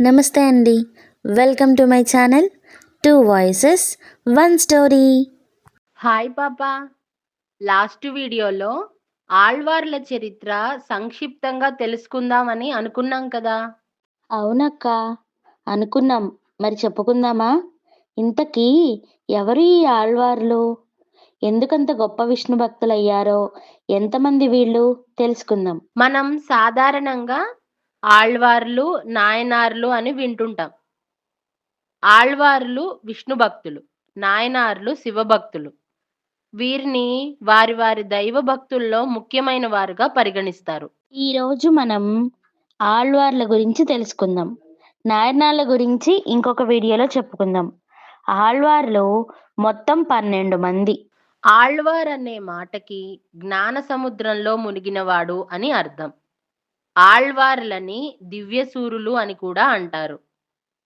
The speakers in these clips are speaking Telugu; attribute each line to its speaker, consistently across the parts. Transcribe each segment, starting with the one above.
Speaker 1: నమస్తే అండి. Welcome to my channel two voices one story.
Speaker 2: Hi పాప లాస్ట్ వీడియోలో ఆళ్వార్ల చరిత్ర సంక్షిప్తంగా తెలుసుకుందామని అనుకున్నాం కదా.
Speaker 3: అవునక్క అనుకున్నాం. మరి చెప్పుకుందామా? ఇంతకీ ఎవరు ఈ ఆళ్వార్లు? ఎందుకంత గొప్ప విష్ణు భక్తులయ్యారో? ఎంతమంది వీళ్ళు? తెలుసుకుందాం.
Speaker 2: మనం సాధారణంగా ఆళ్వార్లు నాయనార్లు అని వింటుంటాం. ఆళ్వార్లు విష్ణు భక్తులు నాయనార్లు శివభక్తులు. వీరిని వారి వారి దైవ భక్తుల్లో ముఖ్యమైన వారుగా పరిగణిస్తారు.
Speaker 3: ఈ రోజు మనం ఆళ్వార్ల గురించి తెలుసుకుందాం. నాయనార్ల గురించి ఇంకొక వీడియోలో చెప్పుకుందాం. ఆళ్వార్లు మొత్తం పన్నెండు మంది.
Speaker 2: ఆళ్వార్ అనే మాటకి జ్ఞాన సముద్రంలో మునిగినవాడు అని అర్థం. ఆళ్వార్లని దివ్యసూరులు అని కూడా అంటారు.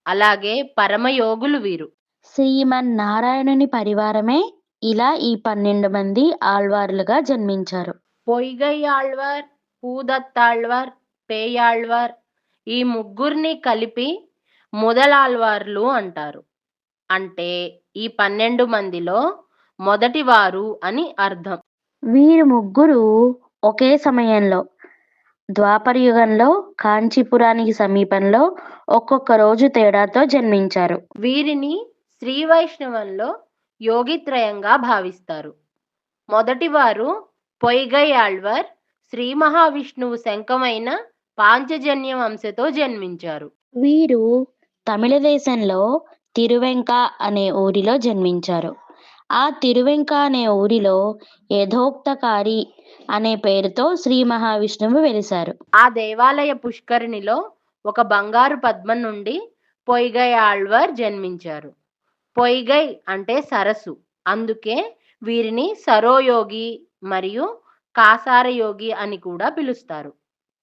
Speaker 2: అలాగే పరమయోగులు వీరు.
Speaker 3: శ్రీమన్నారాయణుని పరివారమే ఇలా ఈ పన్నెండు మంది ఆళ్వార్లుగా జన్మించారు.
Speaker 2: పొయ్గై ఆళ్వార్ పూదత్తాళ్వార్ పేయాళ్వార్ ఈ ముగ్గురిని కలిపి మొదలాళ్వార్లు అంటారు. అంటే ఈ పన్నెండు మందిలో మొదటివారు అని అర్థం.
Speaker 3: వీరు ముగ్గురు ఒకే సమయంలో ద్వాపర యుగంలో కాంచీపురానికి సమీపంలో ఒక్కొక్క రోజు తేడాతో జన్మించారు.
Speaker 2: వీరిని శ్రీ వైష్ణవంలో యోగిత్రయంగా భావిస్తారు. మొదటివారు పొయ్గై ఆళ్వార్ శ్రీ మహావిష్ణువు శంఖమైన పాంచజన్య వంశతో జన్మించారు.
Speaker 3: వీరు తమిళ దేశంలో తిరువెంక అనే ఊరిలో జన్మించారు. ఆ తిరువెంక అనే ఊరిలో యథోక్తకారి అనే పేరుతో శ్రీ మహావిష్ణువు వెలిశారు.
Speaker 2: ఆ దేవాలయ పుష్కరిణిలో ఒక బంగారు పద్మం నుండి పొయ్గై ఆళ్వార్ జన్మించారు. పొయ్గై అంటే సరస్సు. అందుకే వీరిని సరోయోగి మరియు కాసారయోగి అని కూడా పిలుస్తారు.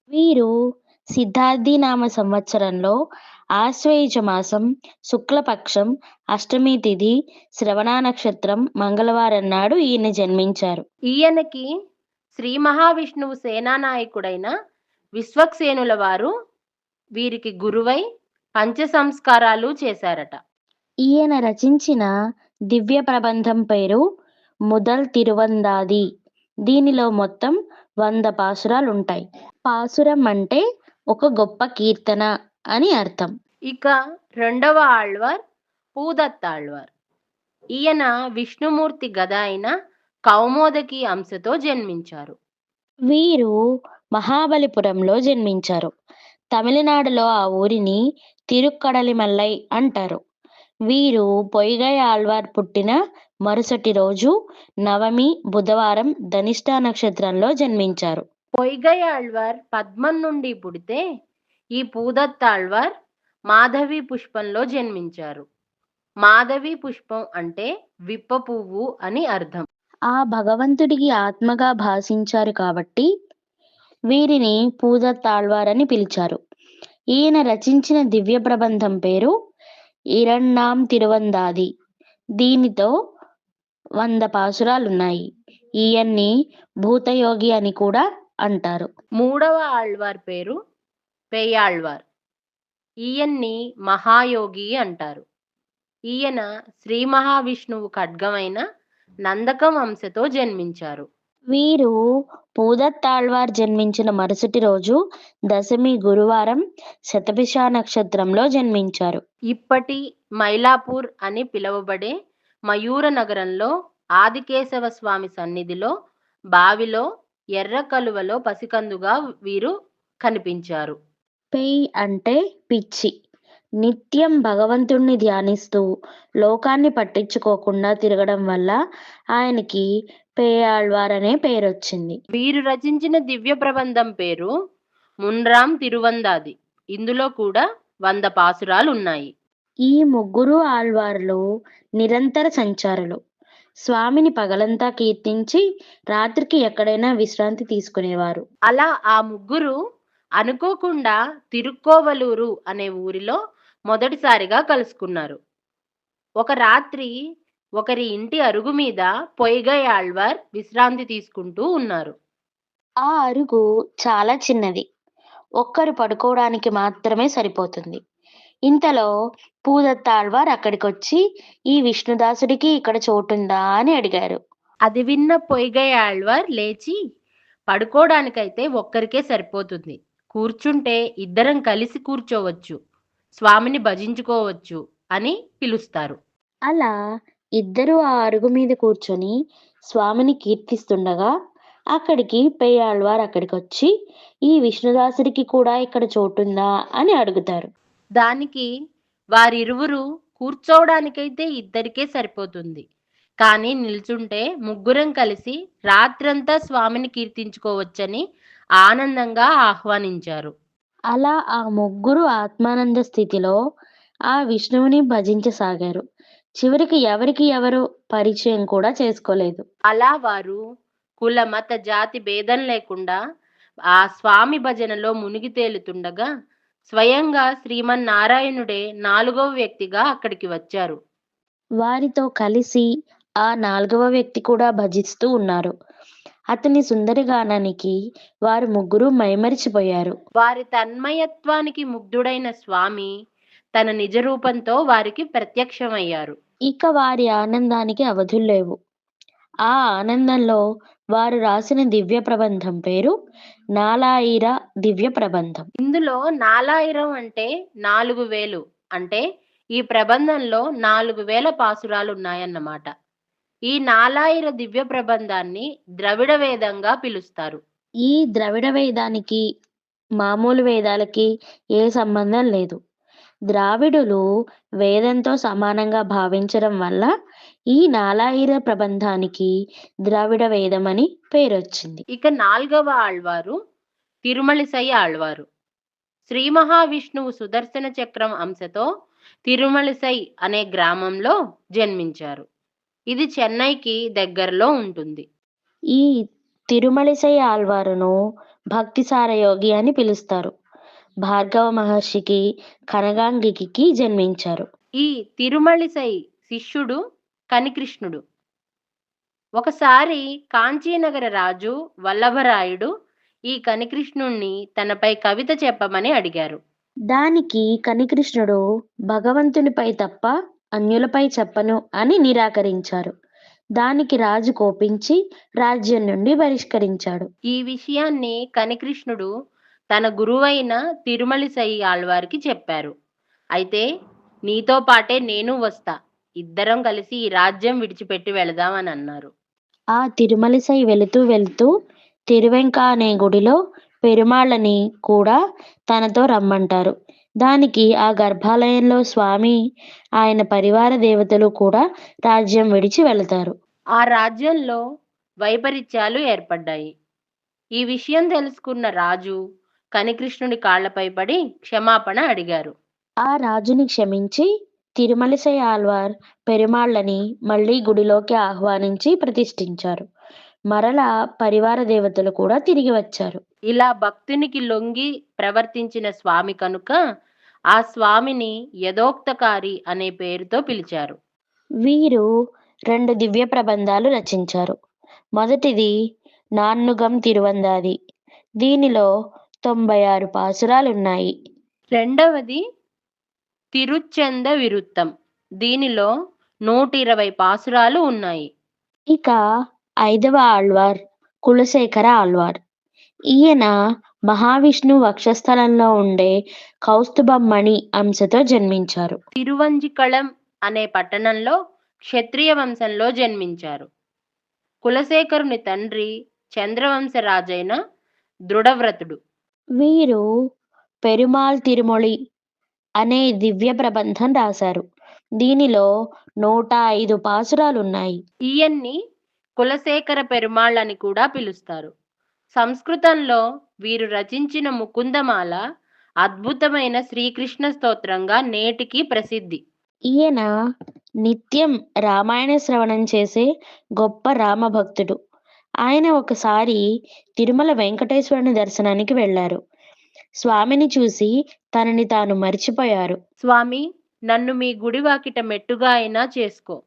Speaker 3: వీరు సిద్ధార్థి నామ సంవత్సరంలో ఆశ్వయుజ మాసం శుక్లపక్షం అష్టమి తిథి శ్రవణ నక్షత్రం మంగళవారం నాడు ఈయన జన్మించారు.
Speaker 2: ఈయనకి శ్రీ మహావిష్ణువు సేనానాయకుడైన విశ్వక్సేనుల వారు వీరికి గురువై పంచ సంస్కారాలు చేశారట.
Speaker 3: ఈయన రచించిన దివ్య ప్రబంధం పేరు ముదల్ తిరువందాది. దీనిలో మొత్తం వంద పాసురాలు ఉంటాయి పాసురం అంటే ఒక గొప్ప కీర్తన. అని అర్థం.
Speaker 2: ఇక రెండవ ఆళ్వార్ పూదత్తాళ్వార్ ఈయన విష్ణుమూర్తి గద అయిన కౌమోదకి అంశతో జన్మించారు.
Speaker 3: వీరు మహాబలిపురంలో జన్మించారు. తమిళనాడులో ఆ ఊరిని తిరుక్కడలిమల్లై అంటారు. వీరు పొయ్గై ఆళ్వార్ పుట్టిన మరుసటి రోజు నవమి బుధవారం ధనిష్ట నక్షత్రంలో జన్మించారు.
Speaker 2: పొయ్గై ఆళ్వార్ పద్మం నుండి పుడితే ఈ పూదత్తాళ్వార్ మాధవి పుష్పంలో జన్మించారు. మాధవి పుష్పం అంటే విప్ప పువ్వు అని అర్థం.
Speaker 3: ఆ భగవంతుడికి ఆత్మగా భాషించారు కాబట్టి వీరిని పూదత్తాళ్వార్ అని పిలిచారు. ఈయన రచించిన దివ్య ప్రబంధం పేరు ఇరణ్ణాం తిరువందాది. దీనితో వంద పాసురాలున్నాయి. ఈయన్ని భూతయోగి అని కూడా అంటారు.
Speaker 2: మూడవ ఆళ్వార్ పేరు పేయాళ్వార్. ఈయన్ని మహాయోగి అంటారు. ఈయన శ్రీ మహావిష్ణువు ఖడ్గమైన నందకం వంశతో జన్మించారు.
Speaker 3: వీరు పూదత్తాళ్వార్ జన్మించిన మరుసటి రోజు దశమి గురువారం శతభిష నక్షత్రంలో జన్మించారు.
Speaker 2: ఇప్పటి మైలాపూర్ అని పిలువబడే మయూర నగరంలో ఆదికేశవ స్వామి సన్నిధిలో బావిలో ఎర్ర కలువలో పసికందుగా వీరు కనిపించారు.
Speaker 3: పేయ్ అంటే పిచ్చి. నిత్యం భగవంతుణ్ణి ధ్యానిస్తూ లోకాన్ని పట్టించుకోకుండా తిరగడం వల్ల ఆయనకి పేయాళ్వార్ అనే పేరు వచ్చింది
Speaker 2: వీరు రచించిన దివ్య ప్రబంధం పేరు మున్రాం తిరువందాది. ఇందులో కూడా వంద పాసురాలు ఉన్నాయి
Speaker 3: ఈ ముగ్గురు ఆళ్వార్లు నిరంతర సంచారులు. స్వామిని పగలంతా కీర్తించి రాత్రికి ఎక్కడైనా విశ్రాంతి తీసుకునేవారు.
Speaker 2: అలా ఆ ముగ్గురు అనుకోకుండా తిరుక్కోవలూరు అనే ఊరిలో మొదటిసారిగా కలుసుకున్నారు. ఒక రాత్రి ఒకరి ఇంటి అరుగు మీద పొయ్గై ఆళ్వార్ విశ్రాంతి తీసుకుంటూ ఉన్నారు.
Speaker 3: ఆ అరుగు చాలా చిన్నది. ఒక్కరు పడుకోవడానికి మాత్రమే సరిపోతుంది. ఇంతలో పూదత్తాళ్వార్ అక్కడికొచ్చి ఈ విష్ణుదాసుడికి ఇక్కడ చోటుందా? అని అడిగారు.
Speaker 2: అది విన్న పొయ్గై ఆళ్వార్ లేచి పడుకోవడానికైతే ఒక్కరికే సరిపోతుంది. కూర్చుంటే ఇద్దరం కలిసి కూర్చోవచ్చు. స్వామిని భజించుకోవచ్చు అని పిలుస్తారు.
Speaker 3: అలా ఇద్దరు ఆ అరుగు మీద కూర్చొని స్వామిని కీర్తిస్తుండగా అక్కడికి పెయ్యాళ్వార్ అక్కడికొచ్చి ఈ విష్ణుదాసుడికి కూడా ఇక్కడ చోటుందా? అని అడుగుతారు.
Speaker 2: దానికి వారిరువురు కూర్చోవడానికైతే ఇద్దరికే సరిపోతుంది. కానీ నిల్చుంటే ముగ్గురం కలిసి రాత్రంతా స్వామిని కీర్తించుకోవచ్చని ఆనందంగా ఆహ్వానించారు.
Speaker 3: అలా ఆ ముగ్గురు ఆత్మానంద స్థితిలో ఆ విష్ణువుని భజించసాగారు. చివరికి ఎవరికి ఎవరు పరిచయం కూడా చేసుకోలేదు.
Speaker 2: అలా వారు కుల మత జాతి భేదం లేకుండా ఆ స్వామి భజనలో మునిగి తేలుతుండగా స్వయంగా శ్రీమన్నారాయణుడే నాలుగవ వ్యక్తిగా అక్కడికి వచ్చారు.
Speaker 3: వారితో కలిసి ఆ నాలుగవ వ్యక్తి కూడా భజిస్తూ ఉన్నారు. అతని సుందరి గానానికి వారు ముగ్గురు మైమరిచిపోయారు.
Speaker 2: వారి తన్మయత్వానికి ముగ్ధుడైన స్వామి తన నిజ రూపంతో వారికి ప్రత్యక్షమయ్యారు.
Speaker 3: ఇక వారి ఆనందానికి అవధులు లేవు. ఆ ఆనందంలో వారు రాసిన దివ్య ప్రబంధం పేరు నాలాయిర దివ్య ప్రబంధం
Speaker 2: ఇందులో నాలాయిరం అంటే నాలుగు వేలు అంటే ఈ ప్రబంధంలో నాలుగు వేల పాసురాలు ఉన్నాయన్నమాట. ఈ నాలాయిర దివ్య ప్రబంధాన్ని ద్రవిడ వేదంగా పిలుస్తారు.
Speaker 3: ఈ ద్రవిడ వేదానికి మామూలు వేదాలకి ఏ సంబంధం లేదు. ద్రావిడులు వేదంతో సమానంగా భావించడం వల్ల ఈ నాలాయిర ప్రబంధానికి ద్రావిడ వేదం అని పేరొచ్చింది.
Speaker 2: ఇక నాల్గవ ఆళ్వారు తిరుమలిసై ఆళ్వారు. శ్రీ మహావిష్ణువు సుదర్శన చక్రం అంశతో తిరుమలిసై అనే గ్రామంలో జన్మించారు. ఇది చెన్నైకి దగ్గరలో ఉంటుంది.
Speaker 3: ఈ తిరుమలిసై ఆల్వారును భక్తిసార యోగి అని పిలుస్తారు. భార్గవ మహర్షికి కనగాంగికి జన్మించారు.
Speaker 2: ఈ తిరుమలిసై శిష్యుడు కనికృష్ణుడు. ఒకసారి కాంచీనగర రాజు వల్లభరాయుడు ఈ కనికృష్ణుణ్ణి తనపై కవిత చెప్పమని అడిగారు.
Speaker 3: దానికి కనికృష్ణుడు భగవంతునిపై తప్ప అన్యులపై చెప్పను అని నిరాకరించారు. దానికి రాజు కోపించి రాజ్యం నుండి బహిష్కరించాడు.
Speaker 2: ఈ విషయాన్ని కనికృష్ణుడు తన గురువైన తిరుమలిసై ఆళ్వారికి చెప్పారు. అయితే నీతో పాటే నేను వస్తా. ఇద్దరం కలిసి ఈ రాజ్యం విడిచిపెట్టి వెళదామని అన్నారు.
Speaker 3: ఆ తిరుమలిసై వెళుతూ వెళుతూ తిరువెంక అనే గుడిలో పెరుమాళ్ళని కూడా తనతో రమ్మంటారు. దానికి ఆ గర్భాలయంలో స్వామి ఆయన పరివార దేవతలు కూడా రాజ్యం విడిచి వెళతారు.
Speaker 2: ఆ రాజ్యంలో వైపరీత్యాలు ఏర్పడ్డాయి. ఈ విషయం తెలుసుకున్న రాజు కనికృష్ణుడి కాళ్ళపై పడి క్షమాపణ అడిగారు.
Speaker 3: ఆ రాజుని క్షమించి తిరుమలిసై ఆల్వార్ పెరుమాళ్ళని మళ్ళీ గుడిలోకి ఆహ్వానించి ప్రతిష్ఠించారు. మరలా పరివార దేవతలు కూడా తిరిగి వచ్చారు.
Speaker 2: ఇలా భక్తునికి లొంగి ప్రవర్తించిన స్వామి కనుక ఆ స్వామిని యథోక్తకారి అనే పేరుతో పిలిచారు.
Speaker 3: వీరు రెండు దివ్య ప్రబంధాలు రచించారు. మొదటిది నాన్నుగం తిరువందాది. దీనిలో తొంభై ఆరు పాసురాలున్నాయి.
Speaker 2: రెండవది తిరుచెంద విరుత్తం దీనిలో నూట ఇరవై పాసురాలు ఉన్నాయి.
Speaker 3: ఇక ఐదవ ఆళ్వార్ కులశేఖర ఆళ్వార్. ఈయన మహావిష్ణు వక్షస్థలంలో ఉండే కౌస్తుభమణి అంశతో జన్మించారు.
Speaker 2: తిరువంజికళం అనే పట్టణంలో క్షత్రియ వంశంలో జన్మించారు. కులశేఖరుని తండ్రి చంద్రవంశ రాజైన దృఢవ్రతుడు.
Speaker 3: వీరు పెరుమాళ్ తిరుమొళి అనే దివ్య ప్రబంధం రాశారు. దీనిలో నూట ఐదు పాసురాలున్నాయి.
Speaker 2: ఈయన్ని కులశేఖర పెరుమాళ్ అని కూడా పిలుస్తారు. సంస్కృతంలో వీరు రచించిన ముకుందమాల అద్భుతమైన శ్రీకృష్ణ స్తోత్రంగా నేటికి ప్రసిద్ధి.
Speaker 3: ఈయన నిత్యం రామాయణ శ్రవణం చేసే గొప్ప రామభక్తుడు. ఆయన ఒకసారి తిరుమల వెంకటేశ్వరుని దర్శనానికి వెళ్ళారు. స్వామిని చూసి తనని తాను మర్చిపోయారు.
Speaker 2: స్వామి నన్ను మీ గుడి వాకిట మెట్టుగా అయినా చేసుకో.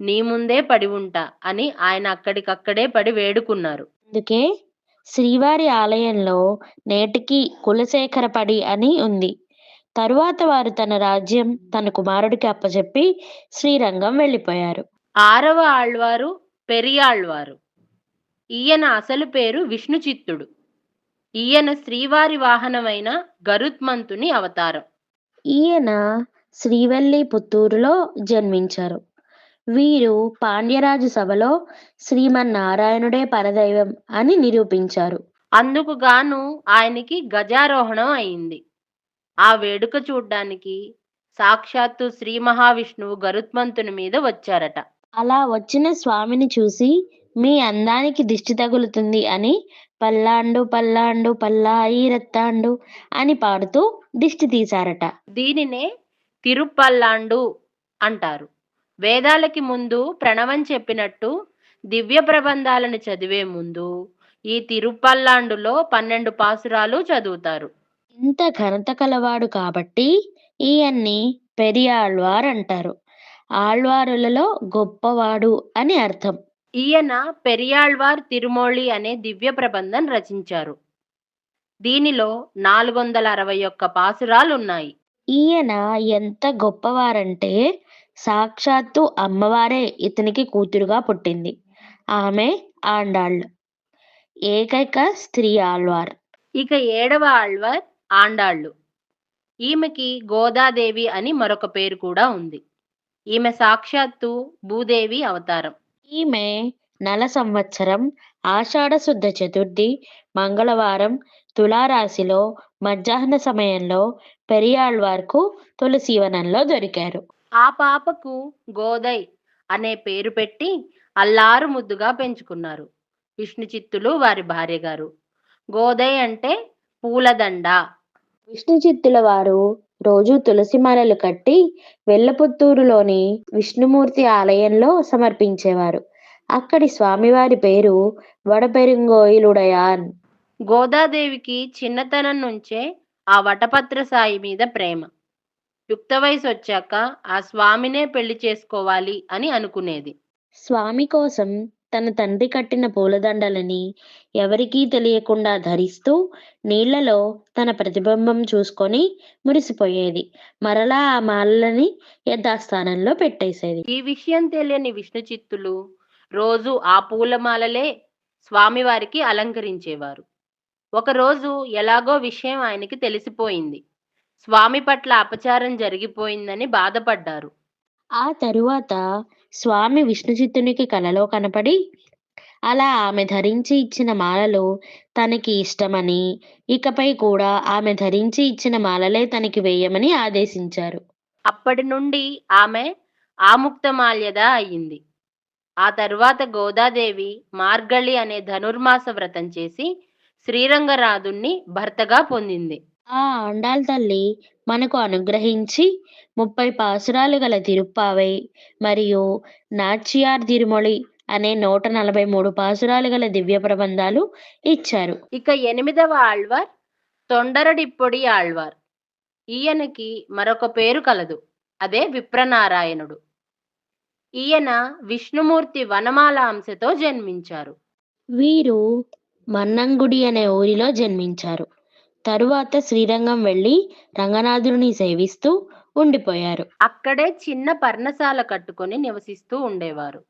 Speaker 2: నీ ముందే పడి ఉంటా అని ఆయన అక్కడికక్కడే పడి వేడుకున్నారు.
Speaker 3: అందుకే శ్రీవారి ఆలయంలో నేటికి కులశేఖరపడి అని ఉంది. తరువాత వారు తన రాజ్యం తన కుమారుడికి అప్పచెప్పి శ్రీరంగం వెళ్ళిపోయారు.
Speaker 2: ఆరవ ఆళ్వారు పెరియాళ్వారు. ఈయన అసలు పేరు విష్ణుచిత్తుడు. ఈయన శ్రీవారి వాహనమైన గరుత్మంతుని అవతారం.
Speaker 3: ఈయన శ్రీవల్లి పుత్తూరులో జన్మించారు. వీరు పాండ్యరాజు సభలో శ్రీమన్నారాయణుడే పరదైవం అని నిరూపించారు.
Speaker 2: అందుకు గాను ఆయనకి గజారోహణం అయింది. ఆ వేడుక చూడ్డానికి సాక్షాత్తు శ్రీ మహావిష్ణువు గరుత్మంతుని మీద వచ్చారట.
Speaker 3: అలా వచ్చిన స్వామిని చూసి మీ అందానికి దిష్టి తగులుతుంది అని పల్లాండు పల్లాండు పల్లాయి రత్తాండు అని పాడుతూ దిష్టి తీశారట.
Speaker 2: దీనినే తిరుపల్లాండు అంటారు. వేదాలకి ముందు ప్రణవం చెప్పినట్టు దివ్య ప్రబంధాలను చదివే ముందు ఈ తిరుపల్లాండులో పన్నెండు పాసురాలు చదువుతారు.
Speaker 3: ఇంత ఘనత కలవాడు కాబట్టి ఈయన్ని పెరియాళ్వార్ అంటారు. ఆళ్వారులలో గొప్పవాడు అని అర్థం.
Speaker 2: ఈయన పెరియాళ్వార్ తిరుమోళి అనే దివ్య ప్రబంధం రచించారు. దీనిలో నాలుగు వందల అరవై ఒక్క పాసురాలున్నాయి.
Speaker 3: ఈయన ఎంత గొప్పవారంటే సాక్షాత్తు అమ్మవారే ఇతనికి కూతురుగా పుట్టింది. ఆమె ఆండాళ్ళు. ఏకైక స్త్రీ ఆళ్వార్.
Speaker 2: ఇక ఏడవ ఆళ్వార్ ఆండాళ్ళు. ఈమెకి గోదాదేవి అని మరొక పేరు కూడా ఉంది. ఈమె సాక్షాత్తు భూదేవి అవతారం.
Speaker 3: ఈమె నల సంవత్సరం ఆషాఢశుద్ధ చతుర్థి మంగళవారం తులారాశిలో మధ్యాహ్న సమయంలో పెరియాళ్వార్కు తులసీవనంలో దొరికారు.
Speaker 2: ఆ పాపకు గోదయ్ అనే పేరు పెట్టి అల్లారు ముద్దుగా పెంచుకున్నారు. విష్ణు చిత్తులు వారి భార్య గారు. గోదయ్ అంటే పూలదండ.
Speaker 3: విష్ణు చిత్తుల వారు రోజు తులసి మాలలు కట్టి వెల్లపుత్తూరులోని విష్ణుమూర్తి ఆలయంలో సమర్పించేవారు. అక్కడి స్వామివారి పేరు వడపెరింగోయిలుడయాన్.
Speaker 2: గోదాదేవికి చిన్నతనం నుంచే ఆ వటపత్ర సాయి మీద ప్రేమ. యుక్త వయసు వచ్చాక ఆ స్వామినే పెళ్ళి చేసుకోవాలి అని అనుకునేది.
Speaker 3: స్వామి కోసం తన తండ్రి కట్టిన పూలదండలని ఎవరికీ తెలియకుండా ధరిస్తూ నీళ్ళలో తన ప్రతిబింబం చూసుకొని మురిసిపోయేది. మరలా ఆ మాలలని యథాస్థానంలో పెట్టేసేది.
Speaker 2: ఈ విషయం తెలియని విష్ణు చిత్తులు రోజు ఆ పూలమాలలే స్వామివారికి అలంకరించేవారు. ఒకరోజు ఎలాగో విషయం ఆయనకి తెలిసిపోయింది. స్వామి పట్ల అపచారం జరిగిపోయిందని బాధపడ్డారు.
Speaker 3: ఆ తరువాత స్వామి విష్ణుచిత్తునికి కలలో కనపడి అలా ఆమె ధరించి ఇచ్చిన మాలలు తనకి ఇష్టమని ఇకపై కూడా ఆమె ధరించి ఇచ్చిన మాలలే తనకి వేయమని ఆదేశించారు.
Speaker 2: అప్పటి నుండి ఆమె ఆముక్తమాల్యద అయ్యింది ఆ తరువాత గోదాదేవి మార్గళి అనే ధనుర్మాస వ్రతం చేసి శ్రీరంగరాధుణ్ణి భర్తగా పొందింది.
Speaker 3: ఆ! ఆండాల్ తల్లి. మనకు అనుగ్రహించి ముప్పై పాసురాలు గల తిరుప్పావై మరియు నాచియార్ తిరుమొళి అనే నూట నలభై మూడు పాసురాలు గల దివ్య ప్రబంధాలు ఇచ్చారు.
Speaker 2: ఇక ఎనిమిదవ ఆళ్వార్ తొండరడిప్పొడి ఆళ్వార్. ఈయనకి మరొక పేరు కలదు. అదే విప్రనారాయణుడు. ఈయన విష్ణుమూర్తి వనమాల అంశతో జన్మించారు.
Speaker 3: వీరు మన్నంగుడి అనే ఊరిలో జన్మించారు. తరువాత శ్రీరంగం వెళ్ళి రంగనాథుని సేవిస్తూ ఉండిపోయారు.
Speaker 2: అక్కడే చిన్న పర్ణశాల కట్టుకొని నివసిస్తూ ఉండేవారు.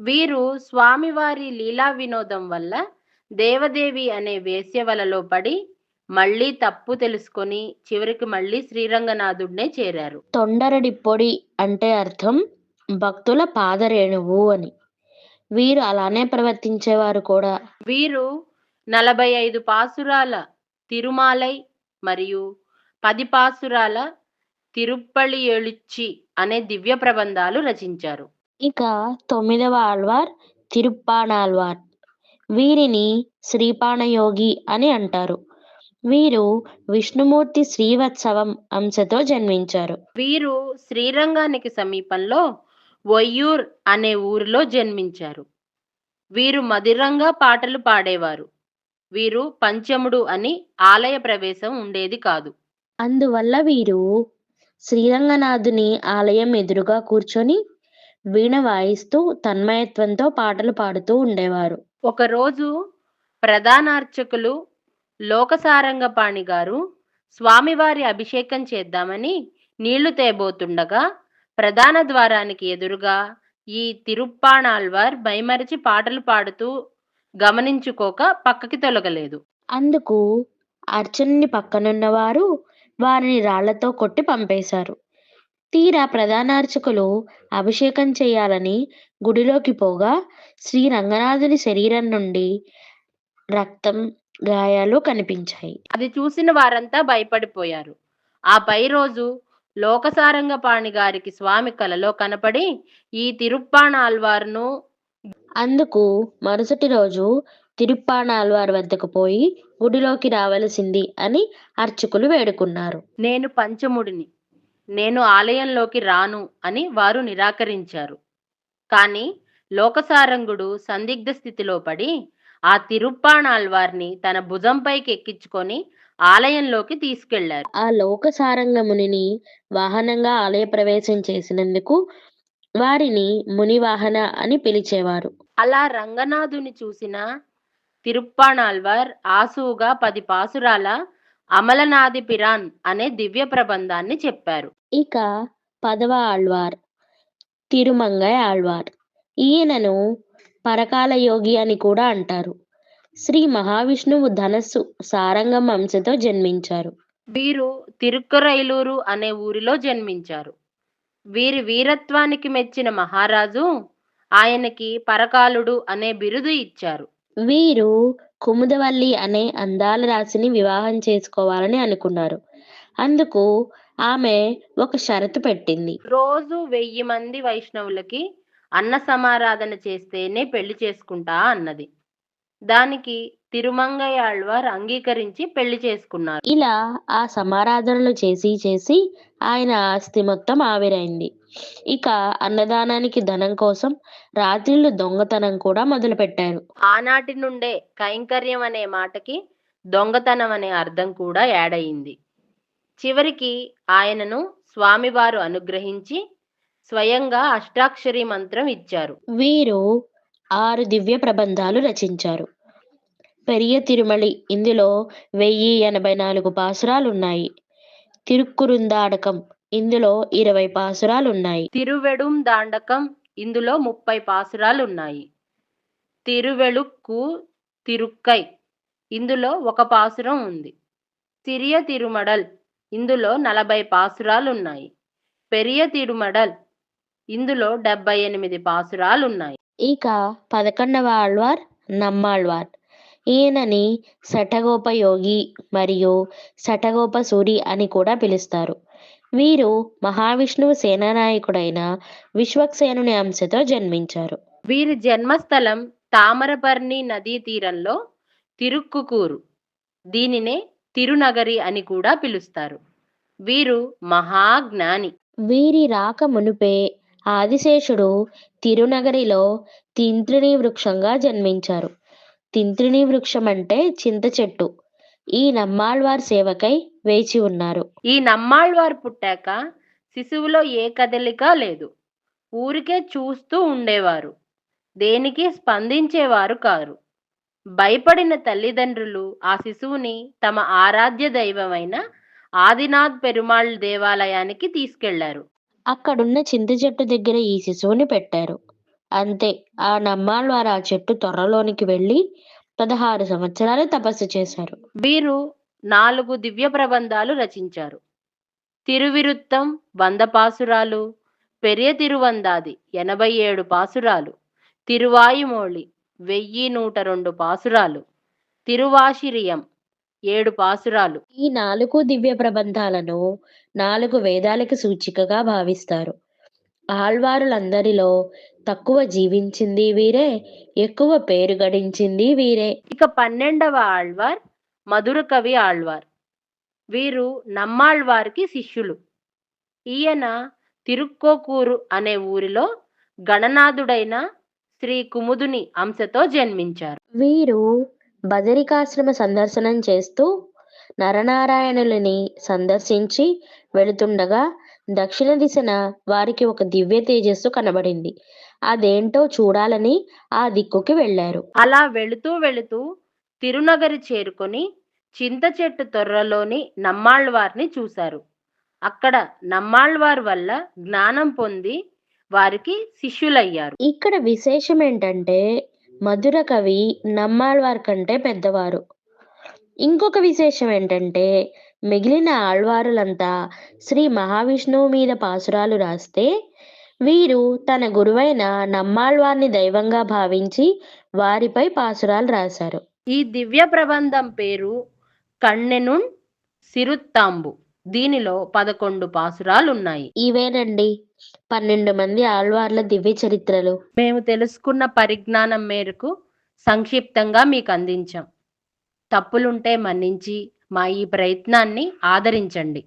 Speaker 2: వీరు స్వామివారి లీలా వినోదం వల్ల దేవదేవి అనే వేశ్య వలలో పడి మళ్ళీ తప్పు తెలుసుకొని చివరికి మళ్ళీ శ్రీరంగనాథుడినే చేరారు.
Speaker 3: తొండరడిప్పొడి అంటే అర్థం భక్తుల పాదరేణువు అని. వీరు అలానే ప్రవర్తించేవారు కూడా.
Speaker 2: వీరు నలభై ఐదు పాసురాల తిరుమాలై మరియు పది పాసురాల తిరుప్పళి ఎళుచ్చి అనే దివ్య ప్రబంధాలు రచించారు.
Speaker 3: ఇక తొమ్మిదవ ఆళ్వార్ తిరుప్పాణాళ్వార్. వీరిని శ్రీపాణయోగి అని అంటారు. వీరు విష్ణుమూర్తి శ్రీవత్సవం అంశతో జన్మించారు.
Speaker 2: వీరు శ్రీరంగానికి సమీపంలో వయ్యూర్ అనే ఊరిలో జన్మించారు. వీరు మధురంగా పాటలు పాడేవారు. వీరు పంచముడు అని ఆలయ ప్రవేశం ఉండేది కాదు.
Speaker 3: అందువల్ల వీరు శ్రీరంగనాథుని ఆలయం ఎదురుగా కూర్చొని వీణ వాయిస్తూ తన్మయత్వంతో పాటలు పాడుతూ ఉండేవారు.
Speaker 2: ఒకరోజు ప్రధానార్చకులు లోకసారంగపాణి గారు స్వామివారి అభిషేకం చేద్దామని నీళ్ళు తేబోతుండగా ప్రధాన ద్వారానికి ఎదురుగా ఈ తిరుప్పాణాల్వార్ మైమరిచి పాటలు పాడుతూ గమనించుకోక పక్కకి తొలగలేదు.
Speaker 3: అందుకు అర్చనుని పక్కనున్న వారు వారిని రాళ్ళతో కొట్టి పంపేశారు. తీరా ప్రధాన అర్చకులు అభిషేకం చేయాలని గుడిలోకి పోగా శ్రీ రంగనాథుని శరీరం నుండి రక్తం గాయాలు కనిపించాయి.
Speaker 2: అది చూసిన వారంతా భయపడిపోయారు. ఆ పై రోజు లోకసారంగపాణి గారికి స్వామి కలలో కనపడి ఈ తిరుప్పాణాల్వార్ను
Speaker 3: అందుకు మరుసటి రోజు తిరుప్పాణాల్వార్ వద్దకు పోయి గుడిలోకి రావలసింది అని అర్చకులు వేడుకున్నారు.
Speaker 2: నేను పంచముడిని. నేను ఆలయంలోకి రాను అని వారు నిరాకరించారు. కానీ లోకసారంగుడు సందిగ్ధ స్థితిలో పడి ఆ తిరుప్పాణాల్వార్ని తన భుజంపైకి ఎక్కించుకొని ఆలయంలోకి తీసుకెళ్ళారు.
Speaker 3: ఆ లోక సారంగమునిని వాహనంగా ఆలయ ప్రవేశం చేసినందుకు వారిని ముని వాహన అని పిలిచేవారు.
Speaker 2: అలా రంగనాథుని చూసిన తిరుప్పాణాల్వార్ ఆసువుగా పది పాసురాల అమలనాది పిరాన్ అనే దివ్య ప్రబంధాన్ని చెప్పారు.
Speaker 3: ఇక పదవ ఆళ్వార్ తిరుమంగై ఆళ్వార్. ఈయనను పరకాల యోగి అని కూడా అంటారు. శ్రీ మహావిష్ణువు ధనస్సు సారంగం అంశతో జన్మించారు.
Speaker 2: వీరు తిరుక్కరైలూరు అనే ఊరిలో జన్మించారు. వీరి వీరత్వానికి మెచ్చిన మహారాజు ఆయనకి పరకాలుడు అనే బిరుదు ఇచ్చారు.
Speaker 3: వీరు కుముదవల్లి అనే అందాల రాశిని వివాహం చేసుకోవాలని అనుకున్నారు. అందుకు ఆమె ఒక షరతు పెట్టింది.
Speaker 2: రోజు వెయ్యి మంది వైష్ణవులకి అన్న సమారాధన చేస్తేనే పెళ్ళి చేసుకుంటా అన్నది. దానికి తిరుమంగయాళ్వార్ అంగీకరించి పెళ్ళి చేసుకున్నారు.
Speaker 3: ఇలా ఆ సమారాధనలు చేసి చేసి ఆయన ఆస్తి మొత్తం ఆవిరైంది. ఇక అన్నదానానికి ధనం కోసం రాత్రిళ్ళు దొంగతనం కూడా మొదలుపెట్టారు.
Speaker 2: ఆనాటి నుండే కైంకర్యం అనే మాటకి దొంగతనం అనే అర్థం కూడా యాడ్ అయింది చివరికి ఆయనను స్వామివారు అనుగ్రహించి స్వయంగా అష్టాక్షరి మంత్రం ఇచ్చారు.
Speaker 3: వీరు ఆరు దివ్య ప్రబంధాలు రచించారు. పెరియ తిరుమలి. ఇందులో వెయ్యి ఎనభై నాలుగు పాసురాలు ఉన్నాయి తిరుక్కురుందాడకం ఇందులో ఇరవై పాసురాలు ఉన్నాయి
Speaker 2: తిరువెడుం దాండకం ఇందులో ముప్పై పాసురాలు ఉన్నాయి తిరువెళుక్కు తిరుక్కై ఇందులో ఒక పాసురం ఉంది. సిరియ తిరుమడల్ ఇందులో నలభై పాసురాలు ఉన్నాయి పెరియ తిరుమడల్ ఇందులో డెబ్బై ఎనిమిది పాసురాలు ఉన్నాయి
Speaker 3: ఇక పదకొండవ ఆళ్వార్ నమ్మాళ్వార్. ఈయనని శఠగోపయోగి మరియు శఠగోప సూరి అని కూడా పిలుస్తారు. వీరు మహావిష్ణువు సేనానాయకుడైన విశ్వక్సేనుని అంశతో జన్మించారు.
Speaker 2: వీరి జన్మస్థలం తామరపర్ణి నదీ తీరంలో తిరుక్కుకూరు దీనినే తిరునగరి అని కూడా పిలుస్తారు. వీరు మహాజ్ఞాని.
Speaker 3: వీరి రాక మునుపే ఆదిశేషుడు తిరునగరిలో తింత్రిణి వృక్షంగా జన్మించారు. తింత్రిణి వృక్షం అంటే చింత చెట్టు. ఈ నమ్మాళ్వార్ సేవకై వేచి ఉన్నారు.
Speaker 2: ఈ నమ్మాళ్వారు పుట్టాక శిశువులో ఏ కదలిక లేదు. ఊరికే చూస్తూ ఉండేవారు. దేనికి స్పందించేవారు కారు. భయపడిన తల్లిదండ్రులు ఆ శిశువుని తమ ఆరాధ్య దైవమైన ఆదినాథ్ పెరుమాళ్ దేవాలయానికి తీసుకెళ్ళారు.
Speaker 3: అక్కడున్న చింత చెట్టు దగ్గర ఈ శిశువుని పెట్టారు. అంతే. ఆ నమ్మాళ్వారు ఆ చెట్టు త్వరలోనికి వెళ్ళి పదహారు సంవత్సరాలు తపస్సు చేశారు.
Speaker 2: వీరు నాలుగు దివ్య ప్రబంధాలు రచించారు. తిరువిరుత్తం వంద పాసురాలు పెరియ తిరువందాది ఎనభై ఏడు పాసురాలు తిరువాయుమోళి వెయ్యి నూట రెండు పాసురాలు తిరువాశిరియం ఏడు పాసురాలు.
Speaker 3: ఈ నాలుగు దివ్య ప్రబంధాలను నాలుగు వేదాలకు సూచికగా భావిస్తారు. ఆళ్వారులందరిలో తక్కువ జీవించింది వీరే ఎక్కువ పేరు గడించింది వీరే.
Speaker 2: ఇక పన్నెండవ ఆళ్వార్ మధుర కవి ఆళ్వార్. వీరు నమ్మాళ్వార్కి శిష్యులు. ఈయన తిరుక్కోకూరు అనే ఊరిలో గణనాథుడైన శ్రీ కుముదుని అంశతో జన్మించారు.
Speaker 3: వీరు బదరికాశ్రమ సందర్శనం చేస్తూ నరనారాయణులని సందర్శించి వెళుతుండగా దక్షిణ దిశన వారికి ఒక దివ్య తేజస్సు కనబడింది. అదేంటో చూడాలని ఆ దిక్కుకి వెళ్ళారు.
Speaker 2: అలా వెళుతూ వెళుతూ తిరునగరి చేరుకొని చింత చెట్టు తొర్రలోని నమ్మాళ్ళవారిని చూశారు. అక్కడ నమ్మాళ్ళవారి వల్ల జ్ఞానం పొంది వారికి శిష్యులయ్యారు.
Speaker 3: ఇక్కడ విశేషం ఏంటంటే మధుర కవి నమ్మాళ్వార్ కంటే పెద్దవారు. ఇంకొక విశేషం ఏంటంటే మిగిలిన ఆళ్వారులంతా శ్రీ మహావిష్ణువు మీద పాసురాలు రాస్తే వీరు తన గురువైన నమ్మాళ్వార్ని దైవంగా భావించి వారిపై పాసురాలు రాశారు.
Speaker 2: ఈ దివ్య ప్రబంధం పేరు కన్నెనున్ సిరుత్తాంబు. దీనిలో పదకొండు పాసురాలున్నాయి.
Speaker 3: ఇవేనండి? పన్నెండు మంది ఆళ్వార్ల దివ్య చరిత్రలు.
Speaker 2: మేము తెలుసుకున్న పరిజ్ఞానం మేరకు సంక్షిప్తంగా మీకు అందించాం తప్పులుంటే మన్నించి మా ఈ ప్రయత్నాన్ని ఆదరించండి.